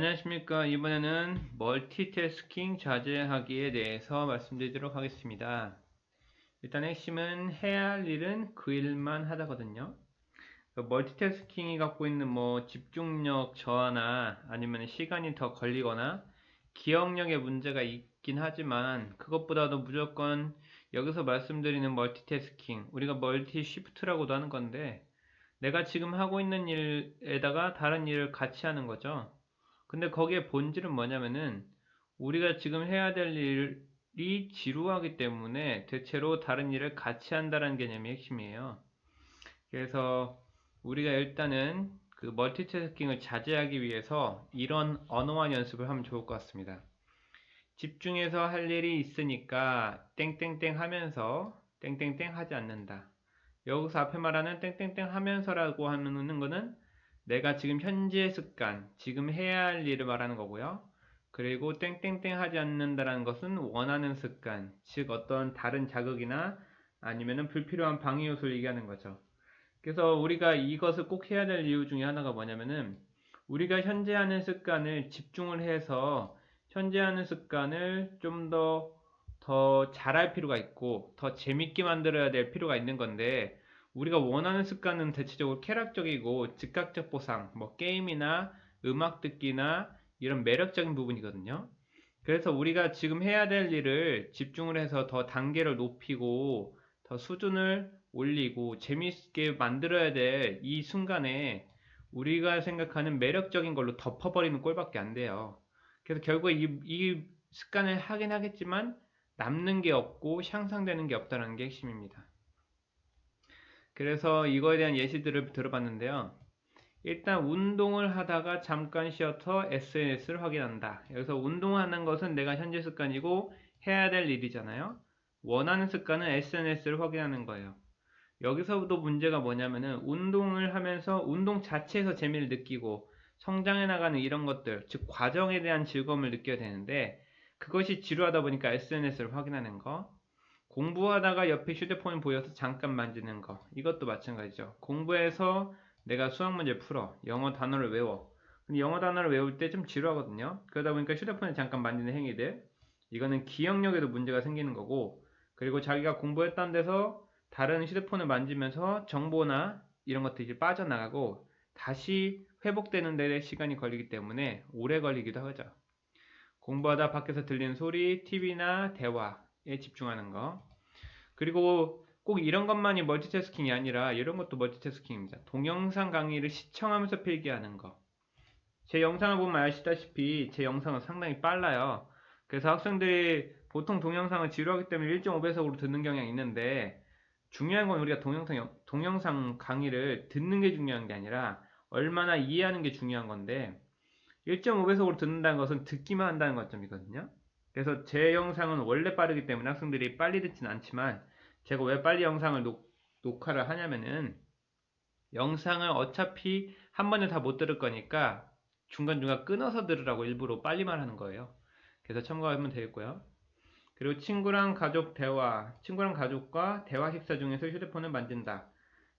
안녕하십니까. 이번에는 멀티태스킹 자제하기에 대해서 말씀드리도록 하겠습니다. 일단 핵심은 해야 할 일은 그 일만 하다거든요. 그 멀티태스킹이 갖고 있는 뭐 집중력 저하나 아니면 시간이 더 걸리거나 기억력에 문제가 있긴 하지만 그것보다도 무조건 여기서 말씀드리는 멀티태스킹 우리가 멀티 쉬프트라고도 하는 건데 내가 지금 하고 있는 일에다가 다른 일을 같이 하는 거죠. 근데 거기에 본질은 뭐냐면은 우리가 지금 해야 될 일이 지루하기 때문에 대체로 다른 일을 같이 한다는 개념이 핵심이에요. 그래서 우리가 일단은 그 멀티태스킹을 자제하기 위해서 이런 언어화 연습을 하면 좋을 것 같습니다. 집중해서 할 일이 있으니까 땡땡땡 하면서 땡땡땡 하지 않는다. 여기서 앞에 말하는 땡땡땡 하면서라고 하는 거는 내가 지금 현재 습관, 지금 해야 할 일을 말하는 거고요. 그리고 땡땡땡 하지 않는다라는 것은 원하는 습관, 즉 어떤 다른 자극이나 아니면은 불필요한 방해 요소를 얘기하는 거죠. 그래서 우리가 이것을 꼭 해야 될 이유 중에 하나가 뭐냐면은 우리가 현재 하는 습관을 집중을 해서 현재 하는 습관을 좀 더 더 잘할 필요가 있고 더 재밌게 만들어야 될 필요가 있는 건데 우리가 원하는 습관은 대체적으로 쾌락적이고 즉각적 보상, 뭐 게임이나 음악 듣기나 이런 매력적인 부분이거든요. 그래서 우리가 지금 해야 될 일을 집중을 해서 더 단계를 높이고 더 수준을 올리고 재밌게 만들어야 될 이 순간에 우리가 생각하는 매력적인 걸로 덮어버리는 꼴밖에 안 돼요. 그래서 결국에 이, 이 습관을 하긴 하겠지만 남는 게 없고 향상되는 게 없다는 게 핵심입니다. 그래서 이거에 대한 예시들을 들어봤는데요. 일단 운동을 하다가 잠깐 쉬어서 SNS를 확인한다. 여기서 운동하는 것은 내가 현재 습관이고 해야 될 일이잖아요. 원하는 습관은 SNS를 확인하는 거예요. 여기서도 문제가 뭐냐면은 운동을 하면서 운동 자체에서 재미를 느끼고 성장해 나가는 이런 것들, 즉 과정에 대한 즐거움을 느껴야 되는데 그것이 지루하다 보니까 SNS를 확인하는 거. 공부하다가 옆에 휴대폰이 보여서 잠깐 만지는 거. 이것도 마찬가지죠. 공부해서 내가 수학 문제 풀어. 영어 단어를 외워. 근데 영어 단어를 외울 때 좀 지루하거든요. 그러다 보니까 휴대폰을 잠깐 만지는 행위들. 이거는 기억력에도 문제가 생기는 거고, 그리고 자기가 공부했다는 데서 다른 휴대폰을 만지면서 정보나 이런 것들이 빠져나가고 다시 회복되는 데 시간이 걸리기 때문에 오래 걸리기도 하죠. 공부하다 밖에서 들리는 소리, TV나 대화에 집중하는 거. 그리고 꼭 이런 것만이 멀티태스킹이 아니라 이런 것도 멀티태스킹입니다. 동영상 강의를 시청하면서 필기하는 거. 제 영상을 보면 아시다시피 제 영상은 상당히 빨라요. 그래서 학생들이 보통 동영상을 지루하기 때문에 1.5배속으로 듣는 경향이 있는데 중요한 건 우리가 동영상, 동영상 강의를 듣는 게 중요한 게 아니라 얼마나 이해하는 게 중요한 건데 1.5배속으로 듣는다는 것은 듣기만 한다는 관점이거든요. 그래서 제 영상은 원래 빠르기 때문에 학생들이 빨리 듣진 않지만 제가 왜 빨리 영상을 녹, 녹화를 하냐면은 영상을 어차피 한 번에 다 못 들을 거니까 중간중간 끊어서 들으라고 일부러 빨리 말하는 거예요. 그래서 참고하면 되겠고요. 그리고 친구랑 가족 대화, 친구랑 가족과 대화 식사 중에서 휴대폰을 만진다.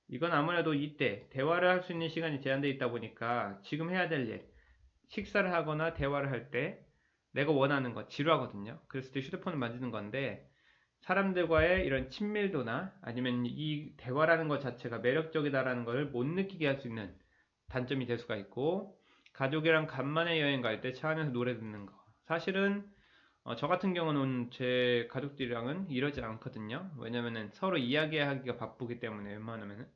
이건 아무래도 이때 대화를 할 수 있는 시간이 제한되어 있다 보니까 지금 해야 될 일, 식사를 하거나 대화를 할 때 내가 원하는 거 지루하거든요. 그랬을 때 휴대폰을 만지는 건데 사람들과의 이런 친밀도나 아니면 이 대화라는 것 자체가 매력적이다라는 걸못 느끼게 할 수 있는 단점이 될 수가 있고 가족이랑 간만에 여행 갈 때 차 안에서 노래 듣는 거. 사실은 어, 저 같은 경우는 제 가족들이랑은 이러지 않거든요. 왜냐면은 서로 이야기하기가 바쁘기 때문에 웬만하면은.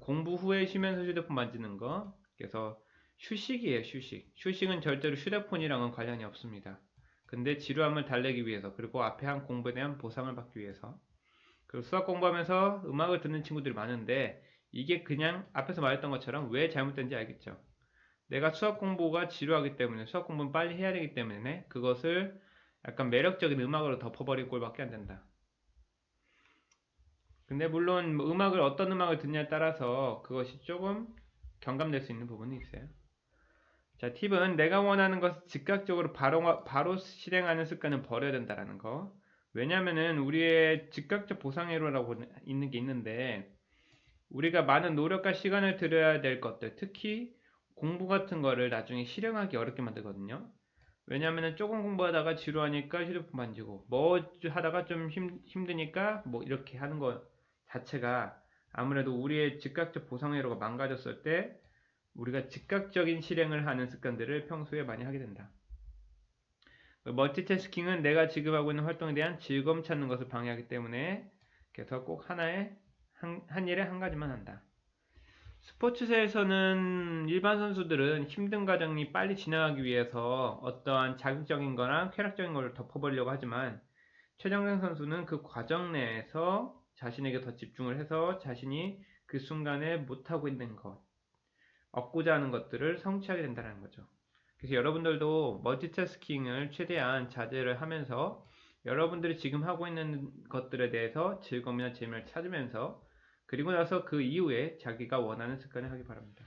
공부 후에 쉬면서 휴대폰 만지는 거. 그래서 휴식이에요 휴식 휴식은 절대로 휴대폰이랑은 관련이 없습니다 근데 지루함을 달래기 위해서 그리고 앞에 한 공부에 대한 보상을 받기 위해서 그리고 수학 공부하면서 음악을 듣는 친구들이 많은데 이게 그냥 앞에서 말했던 것처럼 왜 잘못된지 알겠죠. 내가 수학 공부가 지루하기 때문에 수학 공부는 빨리 해야 되기 때문에 그것을 약간 매력적인 음악으로 덮어버릴 꼴밖에 안 된다. 근데 물론 음악을 어떤 음악을 듣냐에 따라서 그것이 조금 경감될 수 있는 부분이 있어요. 자, 팁은 내가 원하는 것을 즉각적으로 바로, 바로 실행하는 습관은 버려야 된다라는 거. 왜냐면은 우리의 즉각적 보상회로라고 있는 게 있는데 우리가 많은 노력과 시간을 들여야 될 것들, 특히 공부 같은 거를 나중에 실행하기 어렵게 만들거든요. 왜냐하면 조금 공부하다가 지루하니까 휴대폰 만지고 뭐 하다가 좀 힘, 힘드니까 뭐 이렇게 하는 거 자체가 아무래도 우리의 즉각적 보상회로가 망가졌을 때 우리가 즉각적인 실행을 하는 습관들을 평소에 많이 하게 된다. 멀티태스킹은 내가 지금 하고 있는 활동에 대한 즐거움 찾는 것을 방해하기 때문에 그래서 꼭 하나의 한, 한 일에 한 가지만 한다. 스포츠에서는 일반 선수들은 힘든 과정이 빨리 지나가기 위해서 어떠한 자극적인 거나 쾌락적인 걸 덮어보려고 하지만 최정상 선수는 그 과정 내에서 자신에게 더 집중을 해서 자신이 그 순간에 못하고 있는 것, 얻고자 하는 것들을 성취하게 된다는 거죠. 그래서 여러분들도 멀티태스킹을 최대한 자제를 하면서 여러분들이 지금 하고 있는 것들에 대해서 즐거움이나 재미를 찾으면서 그리고 나서 그 이후에 자기가 원하는 습관을 하기 바랍니다.